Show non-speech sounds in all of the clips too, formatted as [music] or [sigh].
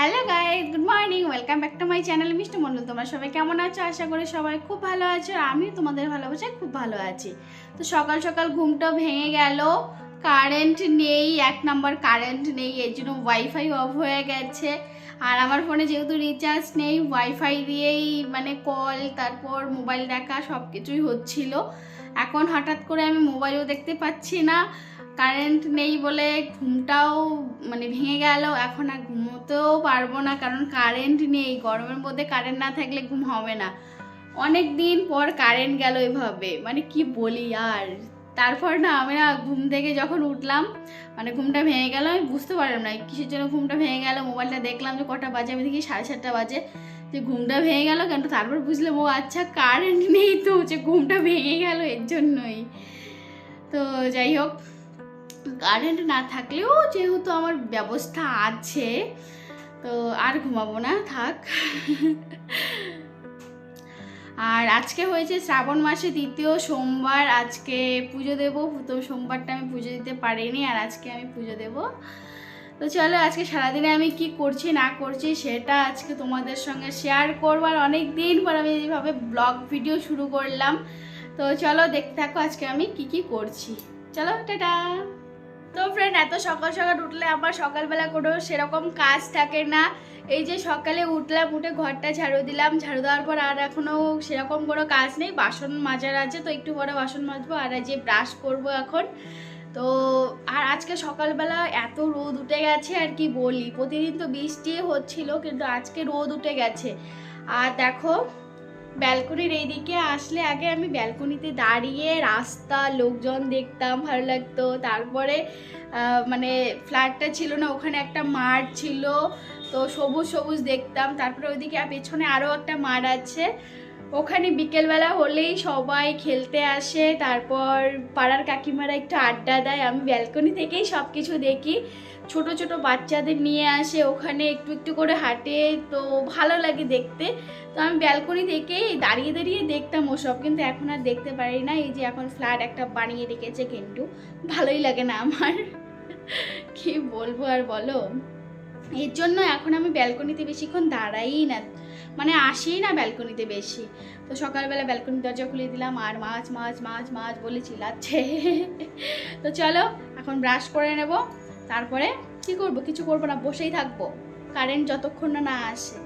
Hello guys good morning welcome back to my channel Mishti Mondal তোমরা সবাই কেমন আছো? আশা করি সবাই খুব ভালো আছো আর আমিও তোমাদের ভালোবাসায় খুব ভালো আছি। তো সকাল সকাল ঘুমটা ভেঙে গেল। কারেন্ট নেই, এক নম্বর কারেন্ট নেই, এর জন্য ওয়াইফাই অফ হয়ে গেছে। আর আমার ফোনে যেহেতু রিচার্জ নেই ওয়াইফাই দিয়েই মানে কল তারপর মোবাইল দেখা সব কিছুই হচ্ছিল। এখন হঠাৎ করে আমি মোবাইলও দেখতে পাচ্ছি না। কারেন্ট নেই বলে ঘুমটাও মানে ভেঙে গেল। এখন আর ঘুমোতেও পারব না, কারণ কারেন্ট নেই। গরমের মধ্যে কারেন্ট না থাকলে ঘুম হবে না। অনেক দিন পর কারেন্ট গেল এভাবে। মানে কি বলি আর? তারপর না আমি না ঘুম থেকে যখন উঠলাম মানে ঘুমটা ভেঙে গেল, আমি বুঝতে পারলাম না কিসের জন্য ঘুমটা ভেঙে গেল। মোবাইলটা দেখলাম যে কটা বাজে, আমি দেখি সাড়ে সাতটা বাজে। যে ঘুমটা ভেঙে গেল কেন? তারপর বুঝলাম, ও আচ্ছা কারেন্ট নেই তো, যে ঘুমটা ভেঙে গেল এর জন্যই। তো যাই হোক। কারেন্ট না থাকলেও যেহেতু আমার ব্যবস্থা আছে, তো আর ঘুমাবো না, থাক। আর আজকে হয়েছে শ্রাবণ মাসে দ্বিতীয় সোমবার, আজকে পুজো দেব প্রথম সোমবারটা আমি পুজো দিতে পারিনি, আর আজকে আমি পুজো দেব। তো চলো, আজকে সারাদিনে আমি কি করছি, না করছি, সেটা আজকে তোমাদের সঙ্গে শেয়ার করবার অনেক দিন পর আমি এইভাবে ব্লগ ভিডিও শুরু করলাম। তো চলো, দেখতে থাকো আজকে আমি কি কি করছি। চলো, টাটা! তো ফ্রেন্ড এত সকাল সকাল উঠলে আমার সকালবেলা কোনো সেরকম কাজ থাকে না। এই যে সকালে উঠলাম, উঠে ঘরটা ঝাড়ু দিলাম, ঝাড়ু দেওয়ার পর আর এখনও সেরকম কোনো কাজ নেই। বাসন মাজার আছে, তো একটু পরে বাসন মাজবো আর যে ব্রাশ করব এখন। তো আর আজকে সকালবেলা এত রোদ উঠে গেছে, আর কি বলি? প্রতিদিন তো বৃষ্টি হচ্ছিল, কিন্তু আজকে রোদ উঠে গেছে। আর দেখো ব্যালকনির এইদিকে আসলে আগে আমি ব্যালকনিতে দাঁড়িয়ে রাস্তা, লোকজন দেখতাম, ভালো লাগতো। তারপরে মানে ফ্ল্যাটটা ছিল না, ওখানে একটা মাঠ ছিল, তো সবুজ সবুজ দেখতাম। তারপরে ওইদিকে পেছনে আরও একটা মাঠ আছে। ওখানে বিকেলবেলা হলেই সবাই খেলতে আসে। তারপর পাড়ার কাকিমারা একটু আড্ডা দেয়। আমি ব্যালকনি থেকেই সব কিছু দেখি। ছোট ছোট বাচ্চাদের নিয়ে আসে, ওখানে একটু একটু করে হাঁটে, তো ভালো লাগে দেখতে। তো আমি ব্যালকনি থেকেই দাঁড়িয়ে দাঁড়িয়ে দেখতাম ওসব, কিন্তু এখন আর দেখতে পারি না। এই যে এখন ফ্ল্যাট একটা বানিয়ে রেখেছে কিন্তু ভালোই লাগে না আমার। কি বলব আর বলো? এর জন্য এখন আমি ব্যালকনিতে বেশিক্ষণ দাঁড়াই না। মানে আসি না ব্যালকনিতে বেশি। তো সকালবেলা ব্যালকনি দরজা খুলে দিলাম, আর মাছ মাছ মাছ মাছ বলে চিল্লাচ্ছে। তো চলো, এখন ব্রাশ করে নেব। তারপরে কি করব? কিছু করব না, বসেই থাকব। কারেন্ট যতক্ষণ না না আসে।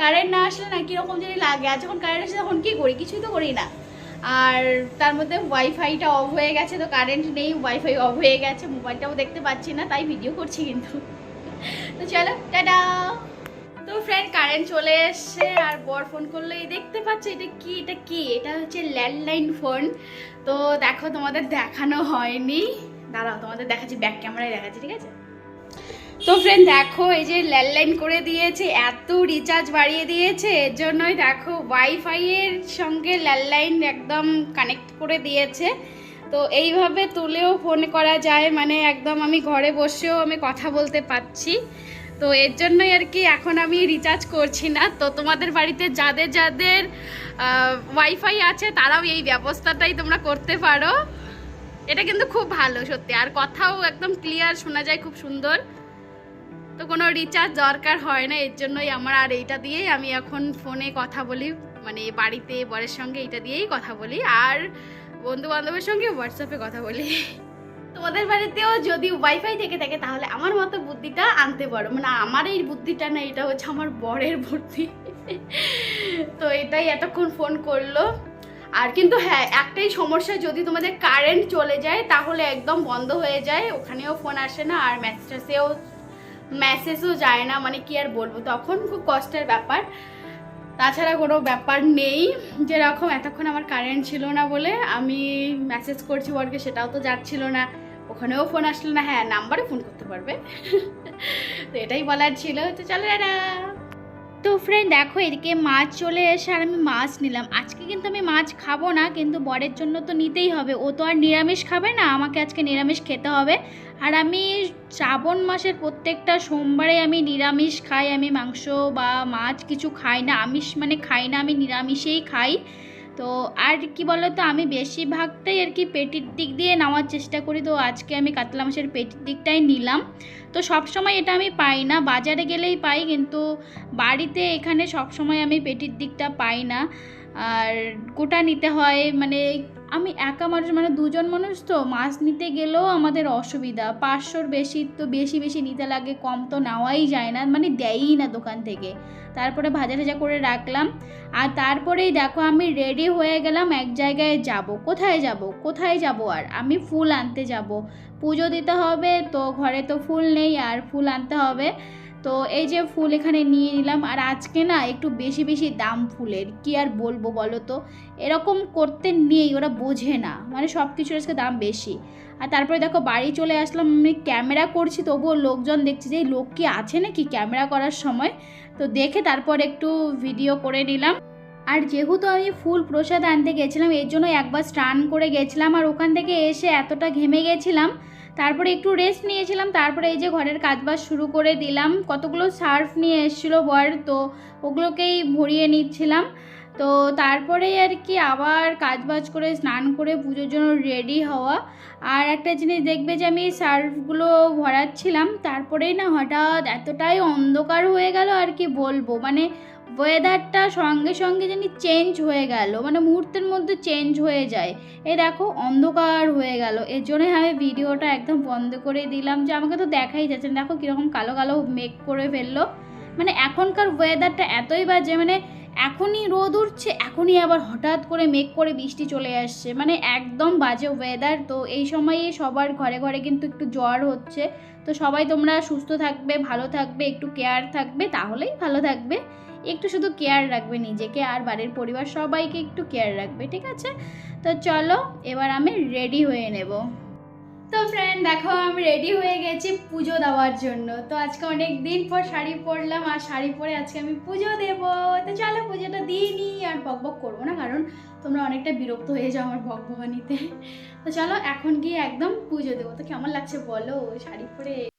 কারেন্ট না আসলে না কীরকম যদি লাগে। আর যখন কারেন্ট আসে তখন কী করি? কিছুই তো করি না। আর তার মধ্যে ওয়াইফাইটা অফ হয়ে গেছে তো কারেন্ট নেই ওয়াইফাই অফ হয়ে গেছে মোবাইলটাও দেখতে পাচ্ছি না, তাই ভিডিও করছি কিন্তু। [laughs] তো চলো, টাটা! তো ফ্রেন্ড কারেন্ট চলে এসছে, আর বর ফোন করল, এই দেখতে পাচ্ছ, এটা কি? এটা কি? এটা হচ্ছে ল্যান্ডলাইন ফোন তো দেখো, তোমাদের দেখানো হয়নি। দাঁড়াও, তোমাদের দেখাচ্ছি ব্যাক ক্যামেরায় দেখাচ্ছি, ঠিক আছে? তো ফ্রেন্ড দেখো, এই যে ল্যান্ডলাইন করে দিয়েছে, এত রিচার্জ বাড়িয়ে দিয়েছে, এর জন্যই দেখো ওয়াইফাই এর সঙ্গে ল্যান্ডলাইন একদম কানেক্ট করে দিয়েছে। তো এইভাবে তুলেও ফোন করা যায় মানে একদম আমি ঘরে বসেও আমি কথা বলতে পারছি। তো এর জন্যই আর কি এখন আমি রিচার্জ করছি না। তো তোমাদের বাড়িতে যাদের যাদের ওয়াইফাই আছে, তারাও এই ব্যবস্থাটাই তোমরা করতে পারো। এটা কিন্তু খুব ভালো, সত্যি। আর কথাও একদম ক্লিয়ার শোনা যায় খুব সুন্দর। তো কোনো রিচার্জ দরকার হয় না, এর জন্যই আমার আর এইটা দিয়েই আমি এখন ফোনে কথা বলি মানে বাড়িতে বরের সঙ্গে এটা দিয়েই কথা বলি, আর বন্ধু বান্ধবের সঙ্গে হোয়াটসঅ্যাপে কথা বলি। তোমাদের বাড়িতেও যদি ওয়াইফাই থেকে থাকে, তাহলে আমার মতো বুদ্ধিটা আনতে পারো। মানে আমার এই বুদ্ধিটা না, এটা হচ্ছে আমার বরের বুদ্ধি। তো এটাই এতক্ষণ ফোন করল। আর কিন্তু হ্যাঁ একটাই সমস্যা, যদি তোমাদের কারেন্ট চলে যায়, তাহলে একদম বন্ধ হয়ে যায়, ওখানেও ফোন আসে না, আর মেসেজেও মেসেজও যায় না মানে কি আর বলব, তখন খুব কষ্টের ব্যাপার। তাছাড়া কোনো ব্যাপার নেই যেরকম এতক্ষণ আমার কারেন্ট ছিল না বলে আমি মেসেজ করছি বরকে, সেটাও তো যাচ্ছিল না। ওখানেও ফোন আসলো না হ্যাঁ নাম্বারে ফোন করতে পারবে। [laughs] তো এটাই বলার ছিল, তো চলো দাদা তো ফ্রেন্ড দেখো, এদিকে মাছ চলে এসে আর আমি মাছ নিলাম। আজকে কিন্তু আমি মাছ খাব না, কিন্তু বরের জন্য তো নিতেই হবে। ও তো আর নিরামিষ খাবে না, আমাকে আজকে নিরামিষ খেতে হবে। আর আমি শ্রাবণ মাসের প্রত্যেকটা সোমবারে আমি নিরামিষ খাই। আমি মাংস বা মাছ কিছু খাই না, আমিষ মানে খাই না, আমি নিরামিষেই খাই। তো আর কি বলো তো আমি বেশিরভাগটাই আর কি পেটির দিক দিয়ে নেওয়ার চেষ্টা করি। তো আজকে আমি কাতলা মাছের পেটির দিকটাই নিলাম। তো সব সময় এটা আমি পাই না, বাজারে গেলেই পাই, কিন্তু বাড়িতে এখানে সব সময় আমি পেটির দিকটা পাই না। আর গোটা নিতে হয় মানে আমি একা মানুষ মানে দুজন মানুষ তো, মাছ নিতে গেলেও আমাদের অসুবিধা। পাঁচশোর বেশি তো বেশি বেশি নিতে লাগে, কম তো নেওয়াই যায় না মানে দেয়ই না দোকান থেকে। তারপরে ভাজা ভাজা করে রাখলাম। আর তারপরেই দেখো আমি রেডি হয়ে গেলাম, এক জায়গায় যাব। কোথায় যাব? কোথায় যাব আর? আমি ফুল আনতে যাব। পুজো দিতে হবে, তো ঘরে তো ফুল নেই, আর ফুল আনতে হবে। তো এই যে ফুল এখানে নিয়ে নিলাম, আর আজকে না একটু বেশি বেশি দাম ফুলের। কি আর বলব বলো তো? এরকম করতে নেই, ওরা বোঝে না। মানে সব কিছুর আজকে দাম বেশি। আর তারপরে দেখো বাড়ি চলে আসলাম, আমি ক্যামেরা করছি, তবুও লোকজন দেখছি যে লোক কি আছে নাকি ক্যামেরা করার সময়? তো দেখে তারপর একটু ভিডিও করে নিলাম। আর যেহেতু আমি ফুল প্রসাদ আনতে গেছিলাম, এর জন্য একবার স্নান করে গেছিলাম আর ওখান থেকে এসে এতটা ঘেমে গেছিলাম। তারপরে একটু রেস্ট নিয়েছিলাম, তারপরে এই যে ঘরের কাজবাজ শুরু করে দিলাম। কতগুলো সার্ফ নিয়ে এসেছিল বর, তো ওগুলোকেই ভরিয়ে নিচ্ছিলাম। তো তারপরেই আর কি আবার কাজবাজ করে, স্নান করে পুজোর জন্য রেডি হওয়া। আর একটা জিনিস দেখবে যে আমি সার্ফগুলো ভরাচ্ছিলাম, তারপরেই না হঠাৎ এতটাই অন্ধকার হয়ে গেল আর কি বলব। মানে ওয়েদারটা সঙ্গে সঙ্গে জানি চেঞ্জ হয়ে গেল মানে মুহূর্তের মধ্যে চেঞ্জ হয়ে যায়। এই দেখো, অন্ধকার হয়ে গেল। এর জন্যই আমি ভিডিওটা একদম বন্ধ করে দিলাম, যে আমাকে তো দেখাই যাচ্ছে না। দেখো কীরকম কালো কালো মেক করে ফেলল। মানে এখনকার ওয়েদারটা এতই বাজে মানে এখনই রোদ উঠছে, এখনই আবার হঠাৎ করে মেঘ করে বৃষ্টি চলে আসছে। মানে একদম বাজে ওয়েদার তো এই সময়ে সবার ঘরে ঘরে কিন্তু একটু জ্বর হচ্ছে। তো সবাই তোমরা সুস্থ থাকবে, ভালো থাকবে, একটু কেয়ার থাকবে, তাহলেই ভালো থাকবে। একটু শুধু কেয়ার রাখবে নিজেকে আর বাড়ির পরিবার সবাইকে একটু কেয়ার রাখবে, ঠিক আছে? তো চলো, এবার আমি রেডি হয়ে নেব। তো ফ্রেন্ড দেখো আমি রেডি হয়ে গেছি পুজো দেওয়ার জন্য। তো আজকে অনেক দিন পর শাড়ি পরলাম আর শাড়ি পরে আজকে আমি পুজো দেব। তো চলো পুজোটা দিয়ে নিই আর বক বক করব না, কারণ তোমরা অনেকটা বিরক্ত হয়ে যাও আমার বক বকানিতে। তো চলো এখন গিয়ে একদম পুজো দেবো। তো কেমন লাগছে বলো? শাড়ি পরে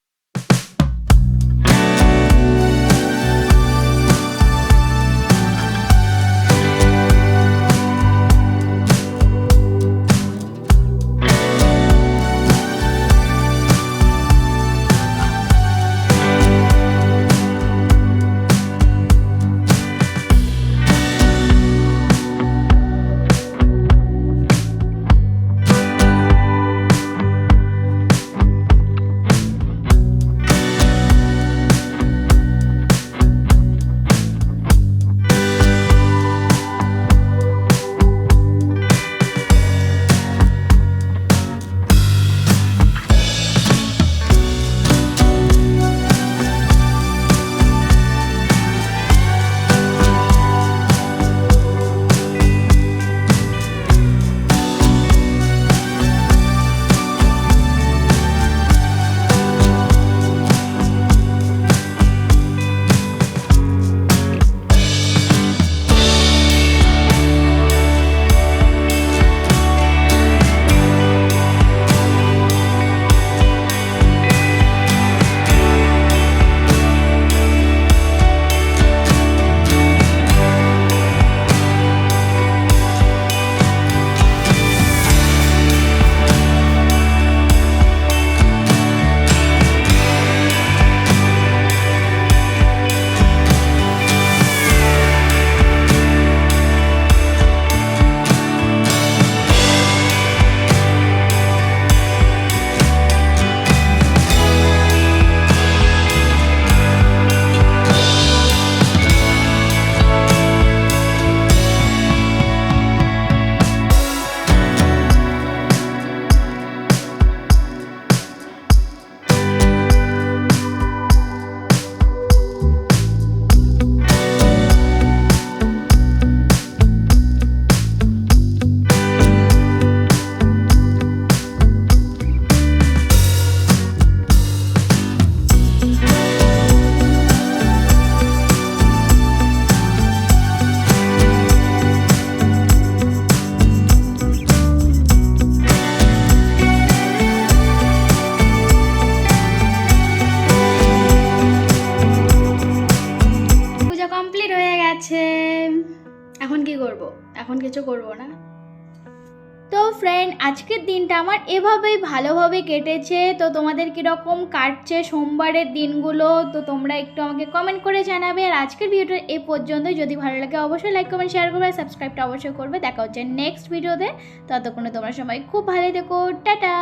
এখন কিছু করব না। তো ফ্রেন্ড আজকের দিনটা আমার এভাবেই ভালোভাবে কেটেছে। তো তোমাদের কীরকম কাটছে সোমবারের দিনগুলো, তো তোমরা একটু আমাকে কমেন্ট করে জানাবে। আর আজকের ভিডিওটা এ পর্যন্ত যদি ভালো লাগে অবশ্যই লাইক কমেন্ট শেয়ার করবে। আর সাবস্ক্রাইবটা অবশ্যই করবে। দেখা হচ্ছে নেক্সট ভিডিওতে ততক্ষণে তোমরা সবাই খুব ভালো থেকো। টাটা!